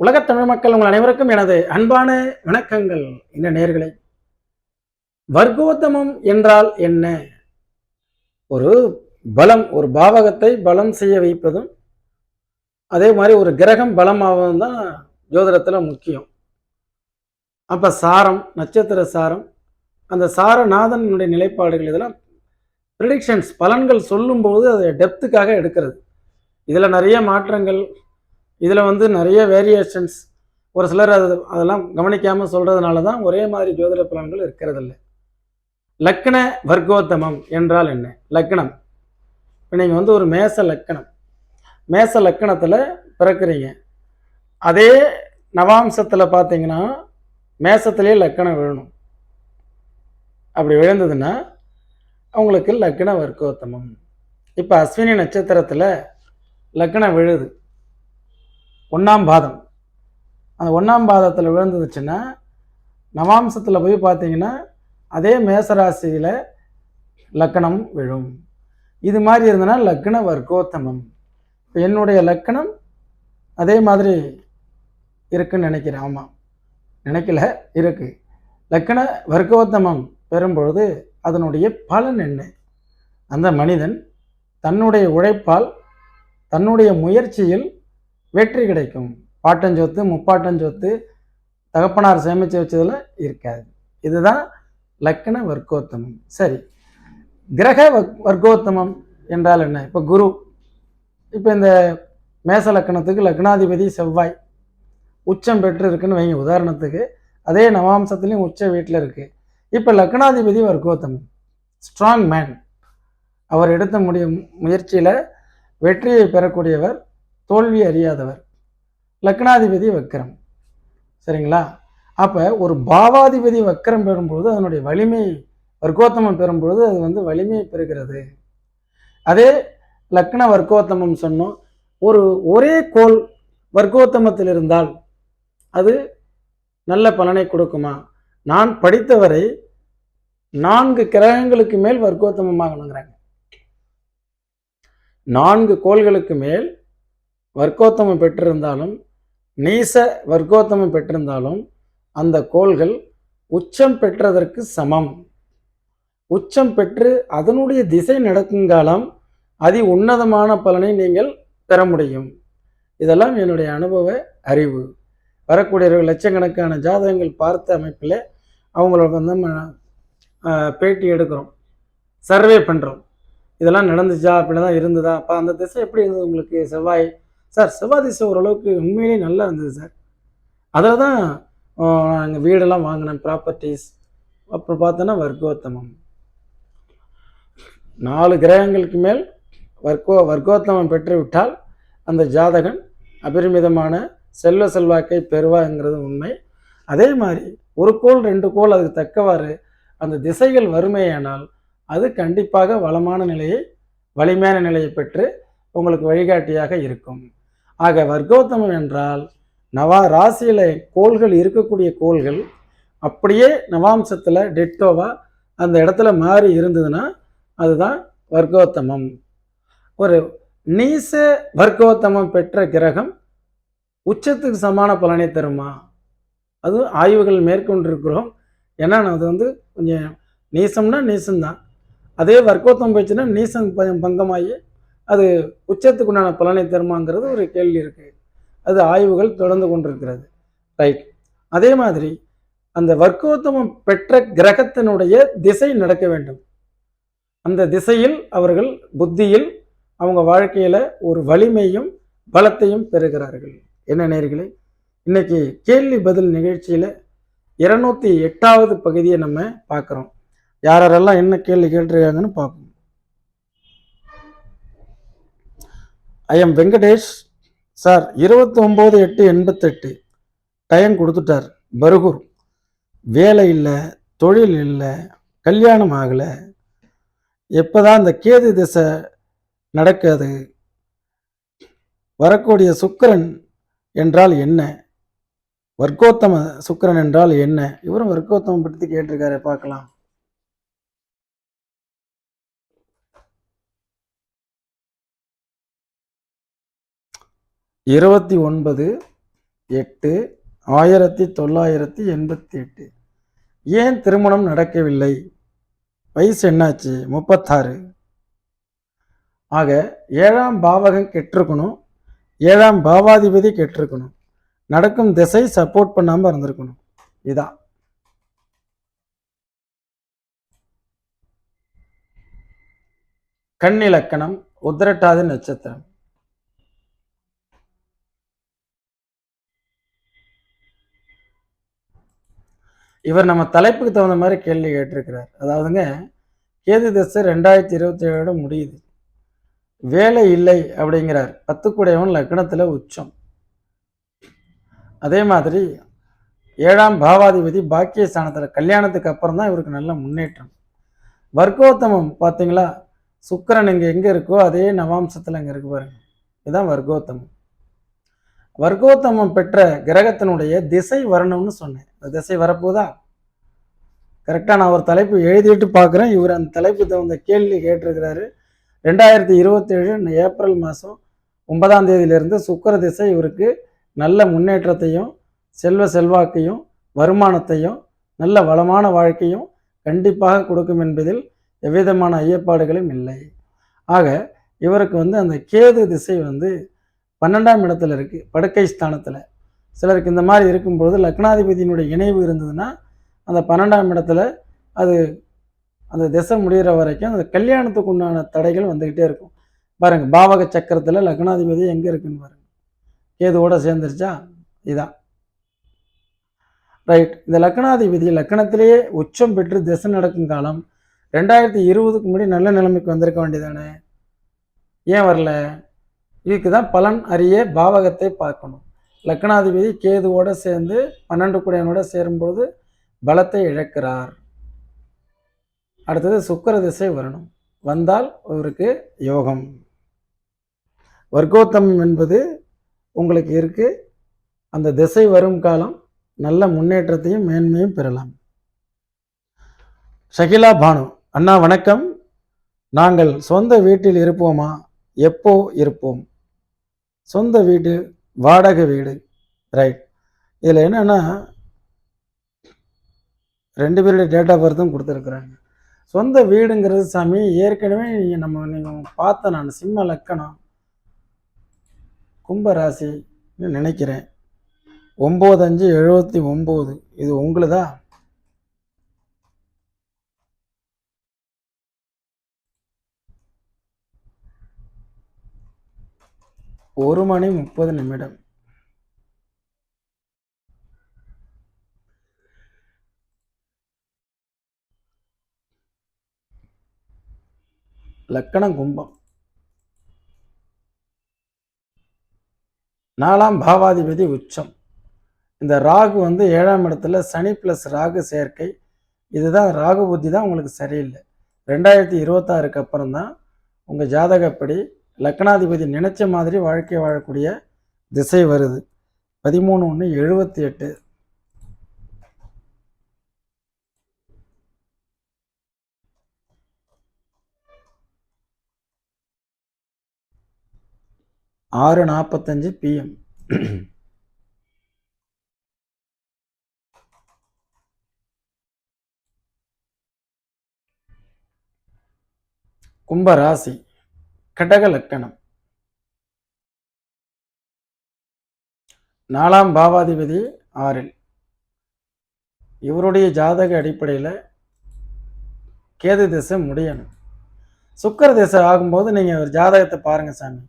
உலகத் தமிழ் மக்கள் உங்கள் அனைவருக்கும் எனது அன்பான வணக்கங்கள். இந்த நேர்களை வர்க்கோத்தமம் என்றால் என்ன? ஒரு பலம் ஒரு பாவகத்தை பலம் செய்ய வைப்பதும் அதே மாதிரி ஒரு கிரகம் பலமாகவும் தான் ஜோதிடத்தில் முக்கியம். அப்போ சாரம் நட்சத்திர சாரம் அந்த சாரநாதனுடைய நிலைப்பாடுகள் இதெல்லாம் ப்ரிடிக்ஷன்ஸ் பலன்கள் சொல்லும்போது அதை டெப்த்துக்காக எடுக்கிறது. இதில் நிறைய மாற்றங்கள் இதில் வந்து நிறைய வேரியேஷன்ஸ் ஒரு சிலர் அது அதெல்லாம் கவனிக்காமல் சொல்கிறதுனால தான் ஒரே மாதிரி ஜோதிட பலன்கள் இருக்கிறதில்ல. லக்கண வர்க்கோத்தமம் என்றால் என்ன? லக்கணம் இப்போ நீங்கள் வந்து ஒரு மேச லக்கணம் மேச லக்கணத்தில் பிறக்கிறீங்க. அதே நவாம்சத்தில் பார்த்தீங்கன்னா மேசத்திலே லக்கணம் விழணும். அப்படி விழுந்ததுன்னா அவங்களுக்கு லக்கண வர்க்கோத்தமம். இப்போ அஸ்வினி நட்சத்திரத்தில் லக்கணம் விழுது. ஒன்றாம் பாதம். அந்த ஒன்றாம் பாதத்தில் விழுந்துச்சுன்னா நவாம்சத்தில் போய் பார்த்தீங்கன்னா அதே மேசராசியில் லக்கணம் விழும். இது மாதிரி இருந்ததுன்னா லக்ன வர்க்கோத்தமம். இப்போ என்னுடைய லக்கணம் அதே மாதிரி இருக்குன்னு நினைக்கிறேன். ஆமாம் நினைக்கல இருக்கு. லக்கண வர்க்கோத்தமம் பெறும்பொழுது அதனுடைய பலன் என்ன? அந்த மனிதன் தன்னுடைய உழைப்பால் தன்னுடைய முயற்சியில் வெற்றி கிடைக்கும். பாட்டஞ்சோத்து முப்பாட்டஞ்சோத்து தகப்பனார் சேமித்து வச்சதில் இருக்காது. இதுதான் லக்கண வர்க்கோத்தமம். சரி. கிரக வர்க்கோத்தமம் என்றால் என்ன? இப்போ குரு இப்போ இந்த மேச லக்கணத்துக்கு லக்னாதிபதி செவ்வாய். உச்சம் பெற்று இருக்குன்னு வைங்க. உதாரணத்துக்கு அதே நவாம்சத்துலேயும் உச்ச வீட்டில் இருக்குது இப்போ லக்னாதிபதி வர்க்கோத்தமம். ஸ்ட்ராங் மேன் அவர் எடுத்த முடியும் முயற்சியில் வெற்றியை பெறக்கூடியவர் தோல்வி அறியாதவர். லக்னாதிபதி வக்கரம் சரிங்களா? அப்போ ஒரு பாவாதிபதி வக்கரம் பெறும்பொழுது அதனுடைய வலிமை வர்க்கோத்தமம் பெறும்பொழுது அது வந்து வலிமை பெறுகிறது. அதே லக்ன வர்க்கோத்தமம் சொன்னோம். ஒரு ஒரே கோல் வர்க்கோத்தமத்தில் இருந்தால் அது நல்ல பலனை கொடுக்குமா? நான் படித்தவரை நான்கு கிரகங்களுக்கு மேல் வர்க்கோத்தமமாகணுங்கிறாங்க நான்கு கோள்களுக்கு மேல் வர்க்கோத்தமம் பெற்றிருந்தாலும் நீச வர்க்கோத்தமம் பெற்றிருந்தாலும் அந்த கோள்கள் உச்சம் பெற்றதற்கு சமம். உச்சம் பெற்று அதனுடைய திசை நடக்குங்காலம் அதி உன்னதமான பலனை நீங்கள் பெற முடியும். இதெல்லாம் என்னுடைய அனுபவ அறிவு. வரக்கூடிய லட்சக்கணக்கான ஜாதகங்கள் பார்த்த அமைப்பில் அவங்களோட வந்து பேட்டி எடுக்கிறோம். சர்வே பண்ணுறோம் இதெல்லாம் நடந்துச்சா அப்படி தான் இருந்ததா? அப்போ அந்த திசை எப்படி இருந்தது உங்களுக்கு? செவ்வாய் சார் செவ்வாய் திசை ஓரளவுக்கு உண்மையிலேயே நல்லா இருந்தது சார். அதில் தான் நாங்கள் வீடெல்லாம் வாங்கினேன் ப்ராப்பர்ட்டிஸ் அப்புறம் பார்த்தோன்னா வர்க்கோத்தமம். நாலு கிரகங்களுக்கு மேல் வர்க்கோ வர்க்கோத்தமம் பெற்றுவிட்டால் அந்த ஜாதகன் அபரிமிதமான செல்வ செல்வாக்கை பெறுவாங்கிறது உண்மை. அதே மாதிரி ஒரு கோள் ரெண்டு கோள் அதுக்கு தக்கவாறு அந்த திசைகள் வறுமையானால் அது கண்டிப்பாக வளமான நிலையை வலிமையான நிலையை பெற்று உங்களுக்கு வழிகாட்டியாக இருக்கும். ஆக வர்க்கோத்தமம் என்றால் நவா ராசியில் கோள்கள் இருக்கக்கூடிய கோள்கள் அப்படியே நவாம்சத்தில் டெட்டோவாக அந்த இடத்துல மாறி இருந்ததுன்னா அதுதான் வர்க்கோத்தமம். ஒரு நீச வர்க்கோத்தமம் பெற்ற கிரகம் உச்சத்துக்கு சமான பலனை தருமா? அதுவும் ஆய்வுகள் மேற்கொண்டிருக்கிறோம். ஏன்னா அது வந்து கொஞ்சம் நீசம்னா நீசம்தான். அதே வர்க்கோத்தம் போச்சுன்னா நீசம் பங்கமாகி அது உச்சத்துக்கு உண்டான பலனை தருமாங்கிறது ஒரு கேள்வி இருக்குது அது ஆய்வுகள் தொடர்ந்து கொண்டிருக்கிறது. ரைட் அதே மாதிரி அந்த வர்க்கோத்தமம் பெற்ற கிரகத்தினுடைய திசை நடக்க வேண்டும். அந்த திசையில் அவர்கள் புத்தியில் அவங்க வாழ்க்கையில் ஒரு வலிமையும் பலத்தையும் பெறுகிறார்கள். என்ன நேர்களே? இன்னைக்கு கேள்வி பதில் நிகழ்ச்சியில் இருநூத்தி எட்டாவது பகுதியை நம்ம பார்க்குறோம். யாரெல்லாம் என்ன கேள்வி கேட்டிருக்காங்கன்னு பார்ப்போம். ஐ எம் வெங்கடேஷ் சார் இருபத்தி ஒம்பது எட்டு எண்பத்தெட்டு. டைம் கொடுத்துட்டார். பருகூர். வேலை இல்லை தொழில் இல்லை கல்யாணம் ஆகலை. எப்போதான் இந்த கேது திசை நடக்காது? வரக்கூடிய சுக்கரன் என்றால் என்ன? வர்க்கோத்தம சுக்கிரன் என்றால் என்ன? இவரும் வர்க்கோத்தமம் பற்றி கேட்டிருக்காரு பார்க்கலாம். இருபத்தி ஒன்பது எட்டு ஆயிரத்தி தொள்ளாயிரத்தி எண்பத்தி எட்டு ஏன் திருமணம் நடக்கவில்லை? வயசு என்னாச்சு? முப்பத்தாறு. ஆக ஏழாம் பாவகம் கெட்டிருக்கணும். ஏழாம் பாவாதிபதி கெட்டிருக்கணும். நடக்கும் திசை சப்போர்ட் பண்ணாமல் இருந்திருக்கணும். இதான். கண்ணிலக்கணம் உத்திரட்டாதி நட்சத்திரம். இவர் நம்ம தலைப்புக்கு தகுந்த மாதிரி கேள்வி கேட்டிருக்கிறார். அதாவதுங்க கேது தசை ரெண்டாயிரத்தி இருபத்தி ஏழோட முடியுது. வேலை இல்லை அப்படிங்கிறார். பத்துக்குடையவன் லக்னத்தில் உச்சம். அதே மாதிரி ஏழாம் பாவாதிபதி பாக்கிய ஸ்தானத்தில் கல்யாணத்துக்கு அப்புறம் தான் இவருக்கு நல்ல முன்னேற்றம். வர்க்கோத்தமம் பார்த்தீங்களா சுக்கரன் இங்கே எங்கே இருக்கோ அதே நவாம்சத்தில் அங்கே இருக்கு பாருங்க. இதுதான் வர்க்கோத்தமம். வர்க்கோத்தமம் பெற்ற கிரகத்தினுடைய திசை வரணும்னு சொன்னேன். அந்த திசை வரப்போதா? கரெக்டாக நான் ஒரு தலைப்பு எழுதிட்டு பார்க்குறேன். இவர் அந்த தலைப்பு தகுந்த கேள்வி கேட்டிருக்கிறாரு. ரெண்டாயிரத்தி இருபத்தேழு ஏப்ரல் மாதம் ஒன்பதாம் தேதியிலிருந்து சுக்கர திசை இவருக்கு நல்ல முன்னேற்றத்தையும் செல்வ செல்வாக்கையும் வருமானத்தையும் நல்ல வளமான வாழ்க்கையும் கண்டிப்பாக கொடுக்கும் என்பதில் எவ்விதமான ஐயப்பாடுகளும் இல்லை. ஆக இவருக்கு வந்து அந்த கேது திசை வந்து பன்னெண்டாம் இடத்துல இருக்குது படுக்கை ஸ்தானத்தில். சிலருக்கு இந்த மாதிரி இருக்கும்பொழுது லக்னாதிபதியினுடைய இணைவு இருந்ததுன்னா அந்த பன்னெண்டாம் இடத்துல அது அந்த திசை முடிகிற வரைக்கும் அந்த கல்யாணத்துக்கு உண்டான தடைகள் வந்துக்கிட்டே இருக்கும். பாருங்கள் பாவக சக்கரத்தில் லக்னாதிபதி எங்கே இருக்குன்னு பாருங்க. கேதுவோட சேர்ந்துருச்சா? இதான். ரைட் இந்த லக்னாதிபதி லக்னத்திலேயே உச்சம் பெற்று திசை நடக்கும் காலம் ரெண்டாயிரத்தி இருபதுக்கு முன்னாடி நல்ல நிலைமைக்கு வந்திருக்க வேண்டியதானே? ஏன் வரல? இதுக்கு தான் பலன் அறிய பாவகத்தை பார்க்கணும். லக்னாதிபதி கேதுவோடு சேர்ந்து பன்னெண்டு குடையனோட சேரும்போது பலத்தை இழக்கிறார். அடுத்தது சுக்கர திசை வரணும். வந்தால் இவருக்கு யோகம். வர்க்கோத்தமம் என்பது உங்களுக்கு இருக்குது அந்த திசை வரும் காலம் நல்ல முன்னேற்றத்தையும் மேன்மையும் பெறலாம். ஷகிலா பானு அண்ணா வணக்கம். நாங்கள் சொந்த வீட்டில் இருப்போமா? எப்போ இருப்போம்? சொந்த வீடு வாடகை வீடு ரைட் இதில் என்னென்னா ரெண்டு பேருடைய டேட் ஆஃப் பர்த்தும் கொடுத்துருக்குறாங்க. சொந்த வீடுங்கிறது சாமி ஏற்கனவே நீங்கள் நம்ம நீங்கள் பார்த்த நான் சிம்ம லக்கணம் கும்பராசின்னு நினைக்கிறேன். ஒம்பது அஞ்சு எழுபத்தி ஒம்பது இது உங்களுதா? ஒரு மணி முப்பது நிமிடம். லக்கணம் கும்பம். நாலாம் பாவாதிபதி உச்சம். இந்த ராகு வந்து ஏழாம் இடத்துல சனி ப்ளஸ் ராகு சேர்க்கை. இதுதான் ராகு புத்தி தான் உங்களுக்கு சரியில்லை. ரெண்டாயிரத்தி இருபத்தாறுக்கு அப்புறம் தான் உங்கள் ஜாதகப்படி லக்னாதிபதி நினைச்ச மாதிரி வாழ்க்கை வாழக்கூடிய திசை வருது. பதிமூணு ஒன்று எழுபத்தி எட்டு. ஆறு நாற்பத்தஞ்சு பிஎம் கும்பராசி. கடக லக்கணம் நாலாம் பாவாதிபதி ஆறில். இவருடைய ஜாதக அடிப்படையில் கேது திசை முடியணும். சுக்கர திசை ஆகும்போது நீங்கள் ஒரு ஜாதகத்தை பாருங்கள் சாமி.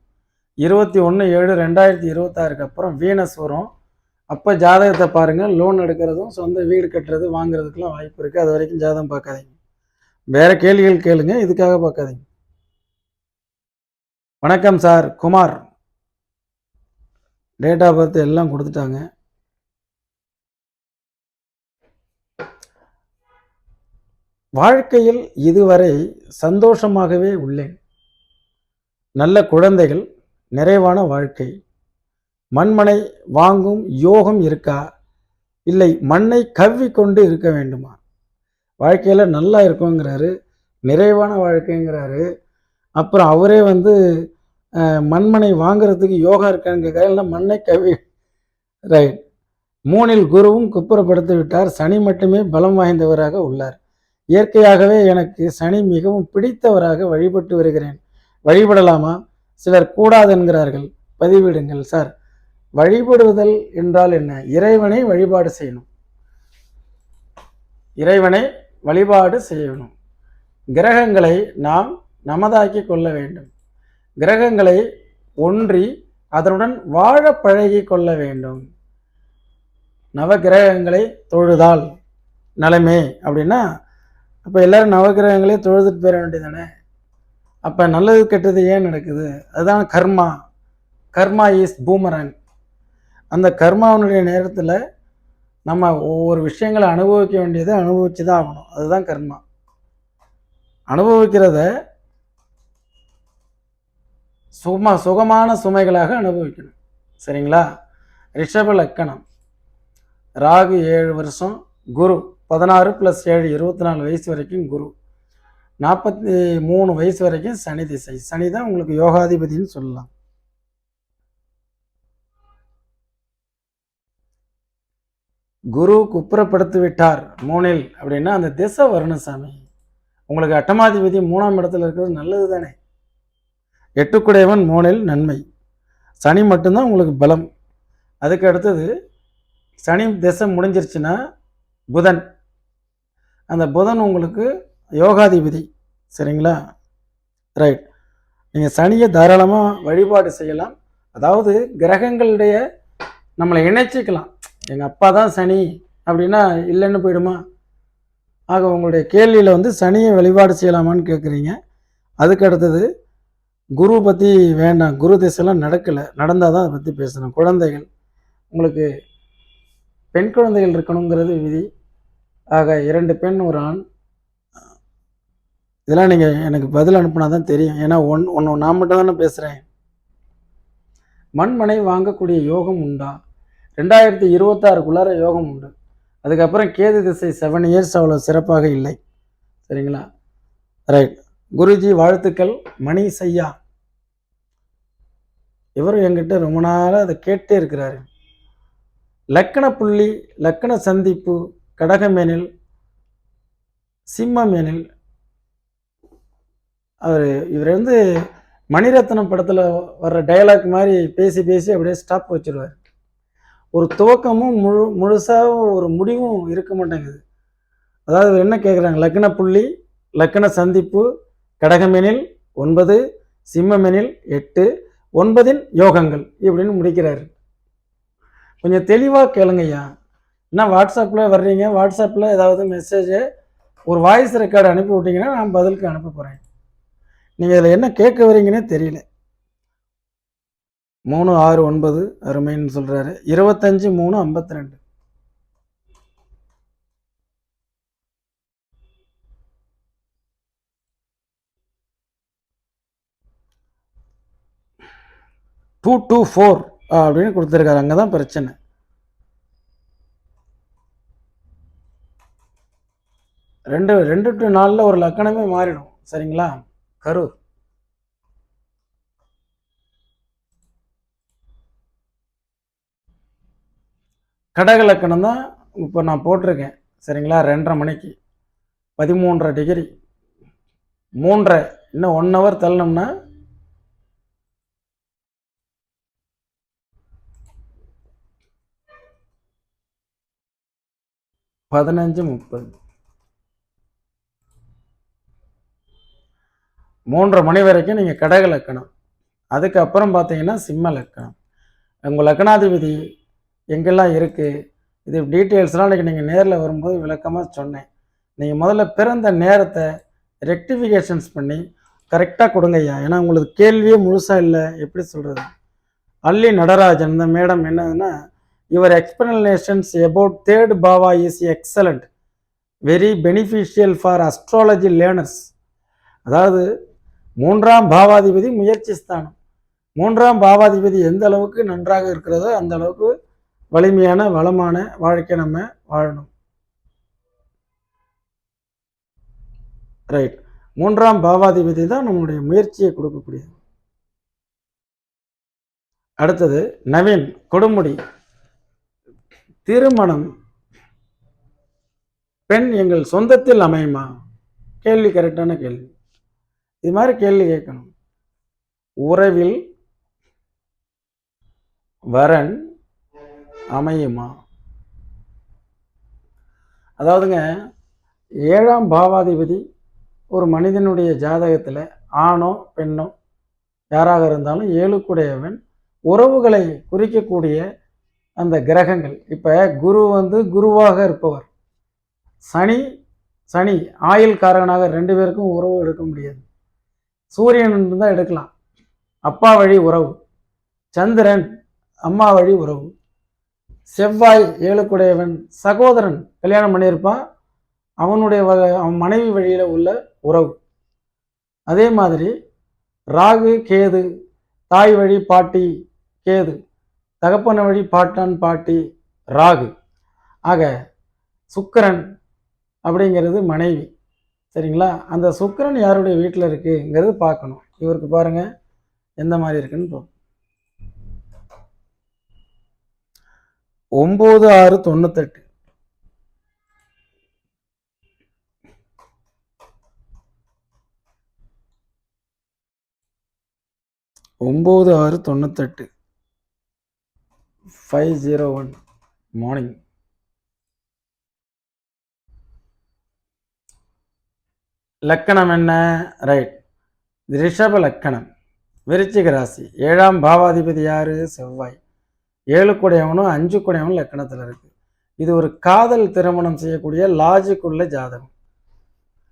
இருபத்தி ஒன்று ஏழு ரெண்டாயிரத்தி இருபத்தாறுக்கு அப்புறம் வீனஸ் வரும். அப்போ ஜாதகத்தை பாருங்கள் லோன் எடுக்கிறதும் சொந்த வீடு கட்டுறது வாங்குறதுக்கெலாம் வாய்ப்பு இருக்குது அது வரைக்கும் ஜாதகம் பார்க்காதீங்க. வேறு கேள்விகள் கேளுங்க. இதுக்காக பார்க்காதீங்க. வணக்கம் sir Kumar. Date of birth எல்லாம் கொடுத்துட்டாங்க. வாழ்க்கையில் இதுவரை சந்தோஷமாகவே உள்ளேன். நல்ல குழந்தைகள் நிறைவான வாழ்க்கை. மண்மனை வாங்கும் யோகம் இருக்கா? இல்லை மண்ணை கவ்வி கொண்டு இருக்க வேண்டுமா? வாழ்க்கையில் நல்லா இருக்குங்கிறாரு நிறைவான வாழ்க்கைங்கிறாரு. அப்புறம் அவரே வந்து மண்மனை வாங்குறதுக்கு யோகா இருக்கான்னு கேட்குறாரு இல்லை மண்ணை கவி ரைட் மூணில் குருவும் குப்புறப்படுத்தி விட்டார். சனி மட்டுமே பலம் வாய்ந்தவராக உள்ளார். இயற்கையாகவே எனக்கு சனி மிகவும் பிடித்தவராக வழிபட்டு வருகிறேன். வழிபடலாமா? சிலர் கூடாது என்கிறார்கள் பதிவிடுங்கள் சார். வழிபடுதல் என்றால் என்ன? இறைவனை வழிபாடு செய்யணும். இறைவனை வழிபாடு செய்யணும். கிரகங்களை நாம் நமதாக்கி கொள்ள வேண்டும். கிரகங்களை ஒன்றி அதனுடன் வாழ பழகி கொள்ள வேண்டும். நவகிரகங்களை தொழுதால் நலமே அப்படின்னா அப்போ எல்லாரும் நவகிரகங்களே தொழுதுட்டு போயிட வேண்டியதானே அப்போ நல்லது கெட்டது ஏன் நடக்குது? அதுதான் கர்மா. கர்மா இஸ் பூமரன் அந்த கர்மாவனுடைய நேரத்தில் நம்ம ஒவ்வொரு விஷயங்களை அனுபவிக்க வேண்டியதை அனுபவிச்சு தான் ஆகணும். அதுதான் கர்மா. அனுபவிக்கிறத சும சுகமான சுமைகளாக அனுபவிக்கணும். சரிங்களா? ரிஷப லக்கணம். ராகு ஏழு வருஷம் குரு பதினாறு ப்ளஸ் ஏழு இருபத்தி நாலு வயசு வரைக்கும் குரு. நாற்பத்தி மூணு வயசு வரைக்கும் சனி திசை. சனி தான் உங்களுக்கு யோகாதிபதினு சொல்லலாம். குரு குப்புறப்படுத்தி விட்டார் மூணில் அப்படின்னா அந்த திசை வரணும் சாமி உங்களுக்கு அட்டமாதிபதி மூணாம் இடத்துல இருக்கிறது நல்லது தானே எட்டுக்குடையவன் மூணில் நன்மை. சனி மட்டும்தான் உங்களுக்கு பலம். அதுக்கு அடுத்தது சனி திசை முடிஞ்சிருச்சுன்னா புதன். அந்த புதன் உங்களுக்கு யோகாதிபதி. சரிங்களா? ரைட் நீங்கள் சனியை தாராளமாக வழிபாடு செய்யலாம். அதாவது கிரகங்களுடைய நம்மளை இணைச்சிக்கலாம். எங்கள் அப்பா தான் சனி அப்படின்னா இல்லைன்னு போயிடுமா? ஆக உங்களுடைய கேள்வியில் வந்து சனியை வழிபாடு செய்யலாமான்னு கேட்குறீங்க அதுக்கு அடுத்தது குரு பற்றி வேண்டாம். குரு திசைலாம் நடக்கலை. நடந்தால் தான் அதை பற்றி பேசணும். குழந்தைகள் உங்களுக்கு பெண் குழந்தைகள் இருக்கணுங்கிறது விதி. ஆக இரண்டு பெண் ஒரு ஆண். இதெல்லாம் நீங்கள் எனக்கு பதில் அனுப்புனா தான் தெரியும். ஏன்னா ஒன் ஒன்று நான் மட்டும் தானே பேசுகிறேன் மண்மனை வாங்கக்கூடிய யோகம் உண்டா? ரெண்டாயிரத்தி இருபத்தாறுக்குள்ளார யோகம் உண்டு. அதுக்கப்புறம் கேது திசை செவன் இயர்ஸ் அவ்வளோ சிறப்பாக இல்லை. சரிங்களா? ரைட் குருஜி வாழ்த்துக்கள் மணி செய்யா இவரும் என்கிட்ட ரொம்ப நாளாக அதை கேட்டே இருக்கிறாரு. லக்கண புள்ளி லக்கண சந்திப்பு கடகமேனில் சிம்மமேனில் அவர் இவர் வந்து மணிரத்னம் படத்தில் வர்ற டயலாக் மாதிரி பேசி பேசி அப்படியே ஸ்டாப் வச்சிருவார். ஒரு துவக்கமும் முழு முழுசாக ஒரு முடிவும் இருக்க மாட்டேங்குது. அதாவது இவர் என்ன கேட்குறாங்க லக்ன புள்ளி லக்கண சந்திப்பு கடகமெனில் ஒன்பது சிம்மமெனில் எட்டு ஒன்பதின் யோகங்கள் இப்படின்னு முடிக்கிறாரு. கொஞ்சம் தெளிவாக கேளுங்கய்யா என்ன வாட்ஸ்அப்பில் வர்றீங்க? வாட்ஸ்அப்பில் ஏதாவது மெசேஜு ஒரு வாய்ஸ் ரெக்கார்டு அனுப்பி விட்டீங்கன்னா நான் பதிலுக்கு அனுப்ப போகிறேன் நீங்கள் இதில் என்ன கேட்க வரீங்கன்னே தெரியல. மூணு ஆறு ஒன்பது அருமைன்னு சொல்கிறாரு இருபத்தஞ்சி மூணு ஐம்பத்தி ரெண்டு டூ டூ ஃபோர் அப்படின்னு கொடுத்துருக்காரு. அங்கே தான் பிரச்சனை. ரெண்டு ரெண்டு டு நாலில் ஒரு லக்கணமே மாறிடும். சரிங்களா? கரூர் கடக லக்கணம் தான் இப்போ நான் போட்டிருக்கேன். சரிங்களா? ரெண்டரை மணிக்கு. பதிமூன்றரை டிகிரி. மூன்றரை இன்னும் ஒன் ஹவர் தள்ளணும்னா பதினஞ்சு முப்பது. மூன்றரை மணி வரைக்கும் நீங்கள் கடக லக்கணம். அதுக்கப்புறம் பார்த்தீங்கன்னா சிம்ம லக்கணம். உங்கள் லக்கணாதிபதி எங்கெல்லாம் இருக்குது இது டீட்டெயில்ஸ்லாம் இன்றைக்கி நீங்கள் நேரில் வரும்போது விளக்கமாக சொன்னேன். நீங்கள் முதல்ல பிறந்த நேரத்தை ரெக்டிஃபிகேஷன்ஸ் பண்ணி கரெக்டாக கொடுங்க ஐயா. ஏன்னா உங்களுக்கு கேள்வியே முழுசாக இல்லை. எப்படி சொல்கிறது அள்ளி நடராஜன் இந்த மேடம் என்னதுன்னா your explanations about third bhava is excellent very beneficial for astrology learners அதாவது மூன்றாம் பாவாதிபதி முயற்சி ஸ்தானம் மூன்றாம் பாவாதிபதி எந்த அளவுக்கு நன்றாக இருக்கிறதோ அந்த அளவுக்கு வலிமையான வளமான வாழ்க்கை நம்ம வாழணும். ரைட் மூன்றாம் பாவாதிபதி தான் நம்மளுடைய முயற்சியை கொடுக்கக்கூடியது. அடுத்தது நவீன் கொடுமுடி. திருமணம். பெண் எங்கள் சொந்தத்தில் அமையுமா? கேள்வி கரெக்டான கேள்வி. இது மாதிரி கேள்வி கேட்கணும். உறவில் வரன் அமையுமா? அதாவதுங்க ஏழாம் பாவாதிபதி ஒரு மனிதனுடைய ஜாதகத்தில் ஆணோ பெண்ணோ யாராக இருந்தாலும் ஏழுக்குடையவன் உறவுகளை குறிக்கக்கூடிய அந்த கிரகங்கள். இப்போ குரு வந்து குருவாக இருப்பவர். சனி சனி ஆயில் காரகனாக ரெண்டு பேருக்கும் உறவு எடுக்க முடியாது. சூரியன் தான் எடுக்கலாம். அப்பா வழி உறவு. சந்திரன் அம்மா வழி உறவு. செவ்வாய் ஏழுக்குடையவன் சகோதரன் கல்யாணம் பண்ணியிருப்பான். அவனுடைய வ- அவன் மனைவி வழியில் உள்ள உறவு. அதே மாதிரி ராகு கேது தாய் வழி பாட்டி கேது. தகப்பன வழி பாட்டான் பாட்டி ராகு. ஆக சுக்கரன் அப்படிங்கிறது மனைவி. சரிங்களா? அந்த சுக்கரன் யாருடைய வீட்டில் இருக்குங்கிறது பார்க்கணும். இவருக்கு பாருங்க எந்த மாதிரி இருக்குன்னு பார்ப்போம் ஒம்பது ஆறு தொண்ணூத்தெட்டு. ஒம்பது ஆறு தொண்ணூத்தெட்டு. ஃபைவ் ஜீரோ ஒன் மார்னிங் லக்கணம் என்ன? ரைட் ரிஷப லக்கணம். விருச்சிக ராசி. ஏழாம் பாவாதிபதி யாரு? செவ்வாய். ஏழு குடையவனும் அஞ்சு குடையவனும் லக்கணத்தில் இருக்கு. இது ஒரு காதல் திருமணம் செய்யக்கூடிய லாஜிக் உள்ள ஜாதகம்.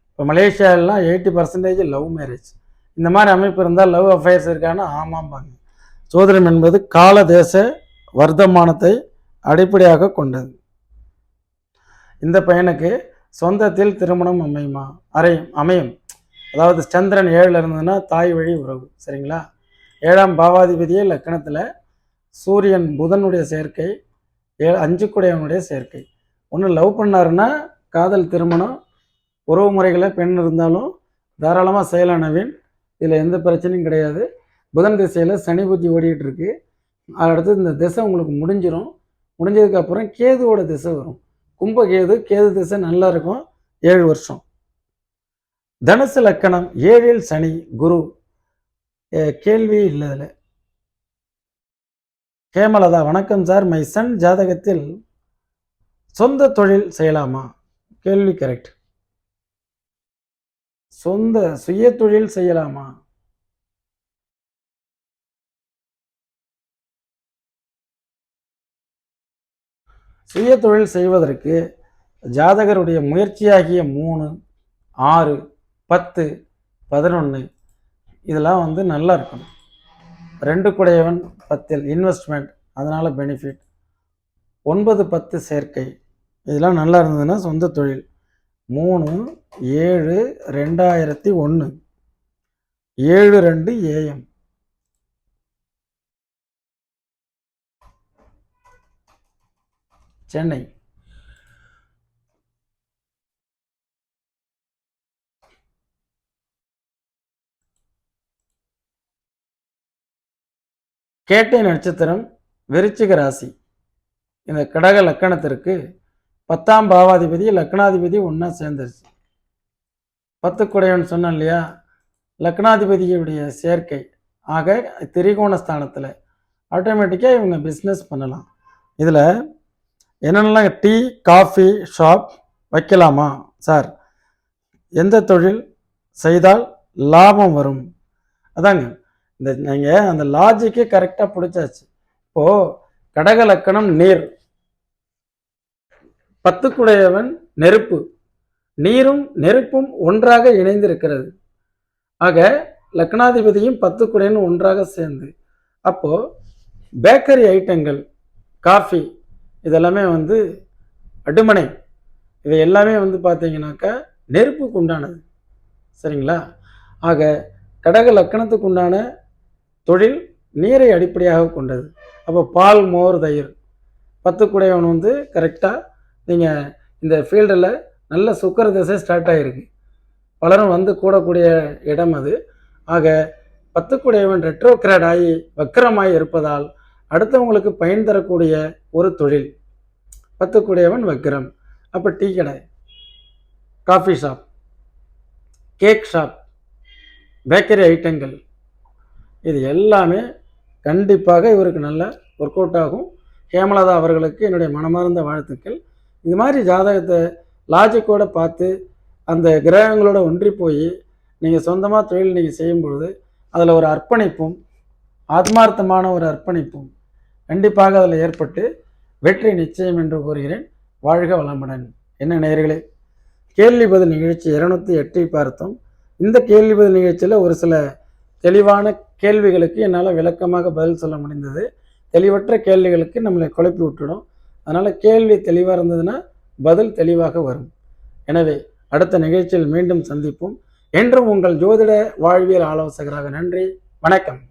இப்போ மலேசியாவிலாம் எயிட்டி பர்சன்டேஜ் லவ் மேரேஜ் இந்த மாதிரி அமைப்பு இருந்தால் லவ் அஃபேர்ஸ் இருக்கான்னு ஆமாம்பாங்க. சோதனம் என்பது கால தேச வர்த்தமானத்தை அடிப்படையாக கொண்டது. இந்த பையனுக்கு சொந்தத்தில் திருமணம் அமையுமா? அறையும் அமையும். அதாவது சந்திரன் ஏழில் இருந்ததுன்னா தாய் வழி உறவு சரிங்களா? ஏழாம் பாவாதிபதியே லக்கணத்தில் சூரியன் புதனுடைய சேர்க்கை ஏ அஞ்சு குடையவனுடைய சேர்க்கை. ஒன்று லவ் பண்ணாருன்னா காதல் திருமணம் உறவு முறைகளை பெண் இருந்தாலும் தாராளமாக செயலானவன் இதில் எந்த பிரச்சனையும் கிடையாது. புதன் திசையில் சனி புத்தி ஓடிக்கிட்டு இருக்குது அடுத்து இந்த திசை உங்களுக்கு முடிஞ்சிடும் முடிஞ்சதுக்கப்புறம் கேதுவோட திசை வரும். கும்ப கேது கேது திசை நல்லா இருக்கும். ஏழு வருஷம். தனுசு லக்கணம் ஏழில் சனி குரு. கேள்வி இல்லை இதில் ஹேமலதா வணக்கம் சார். மை சன் ஜாதகத்தில் சொந்த தொழில் செய்யலாமா? கேள்வி கரெக்ட் சொந்த சுய தொழில் செய்யலாமா? சுய தொழில் செய்வதற்கு ஜாதகருடைய முயற்சியாகிய மூணு ஆறு பத்து பதினொன்று இதெல்லாம் வந்து நல்லா இருக்கணும். ரெண்டு குடையவன் பத்தில் இன்வெஸ்ட்மெண்ட் அதனால் பெனிஃபிட் ஒன்பது பத்து சேர்க்கை. இதெல்லாம் நல்லா இருந்ததுன்னா சொந்த தொழில். மூணு ஏழு ரெண்டாயிரத்தி ஒன்று ஏழு ரெண்டு ஏஎம். சென்னை. கேட்டை நட்சத்திரம் விருச்சிக ராசி. இந்த கடக லக்கணத்திற்கு பத்தாம் பாவாதிபதி லக்னாதிபதி ஒன்றா சேர்ந்துருச்சு. பத்து குடையவன் சொன்னேன் இல்லையா லக்னாதிபதியுடைய சேர்க்கை. ஆக திரிகோண ஸ்தானத்தில் ஆட்டோமேட்டிக்காக இவங்க பிஸ்னஸ் பண்ணலாம். இதில் என்னென்னலாம் டீ காஃபி ஷாப் வைக்கலாமா? சார் எந்த தொழில் செய்தால் லாபம் வரும்? அதாங்க இந்த நீங்கள் அந்த லாஜிக்கே கரெக்டாக பிடிச்சாச்சு. இப்போது கடக லக்கணம் நீர். பத்துக்குடையவன் நெருப்பு. நீரும் நெருப்பும் ஒன்றாக இணைந்திருக்கிறது. ஆக லக்னாதிபதியும் பத்துக்குடையன் ஒன்றாக சேர்ந்து. அப்போ பேக்கரி ஐட்டங்கள் காஃபி இதெல்லாமே வந்து அடுமனை. இது எல்லாமே வந்து பார்த்தீங்கன்னாக்கா நெருப்புக்கு உண்டானது. சரிங்களா? ஆக கடக லக்கணத்துக்கு உண்டான தொழில் நீரை அடிப்படையாக கொண்டது. அப்போ பால் மோர் தயிர் பத்துக்குடையவன் வந்து கரெக்டாக நீங்கள் இந்த ஃபீல்டில் நல்ல சுக்கர திசை ஸ்டார்ட் ஆகிருக்கு பலரும் வந்து கூடக்கூடிய இடம் அது. ஆக பத்துக்குடையவன் ரெட்ரோக்ராட் ஆகி வக்கரமாய் இருப்பதால் அடுத்தவங்களுக்கு பயன் தரக்கூடிய ஒரு தொழில். பத்துக்குடையவன் வக்கிரம். அப்போ டீ கடை coffee shop cake shop bakery ஐட்டங்கள் இது எல்லாமே கண்டிப்பாக இவருக்கு நல்ல ஒர்க் அவுட் ஆகும். ஹேமலதா அவர்களுக்கு என்னுடைய மனமார்ந்த வாழ்த்துக்கள். இது மாதிரி ஜாதகத்தை லாஜிக்கோடு பார்த்து அந்த கிரகங்களோட ஒன்றி போய் நீங்கள் சொந்தமாக தொழில் நீங்கள் செய்யும்பொழுது அதில் ஒரு அர்ப்பணிப்பும் ஆத்மார்த்தமான ஒரு அர்ப்பணிப்பும் கண்டிப்பாக அதில் ஏற்பட்டு வெற்றி நிச்சயம் என்று கூறுகிறேன். வாழ்க வளமுடன். என்ன நேயர்களே கேள்வி பதில் நிகழ்ச்சி இருநூத்தி எட்டை பார்த்தோம். இந்த கேள்வி பதில் நிகழ்ச்சியில் ஒரு சில தெளிவான கேள்விகளுக்கு என்னால் விளக்கமாக பதில் சொல்ல முடிந்தது. தெளிவற்ற கேள்விகளுக்கு நம்மளை குழப்பி விட்டுடும். அதனால் கேள்வி தெளிவாக இருந்ததுன்னா பதில் தெளிவாக வரும். எனவே அடுத்த நிகழ்ச்சியில் மீண்டும் சந்திப்போம். என்றும் உங்கள் ஜோதிட வாழ்வியல் ஆலோசகராக நன்றி. வணக்கம்.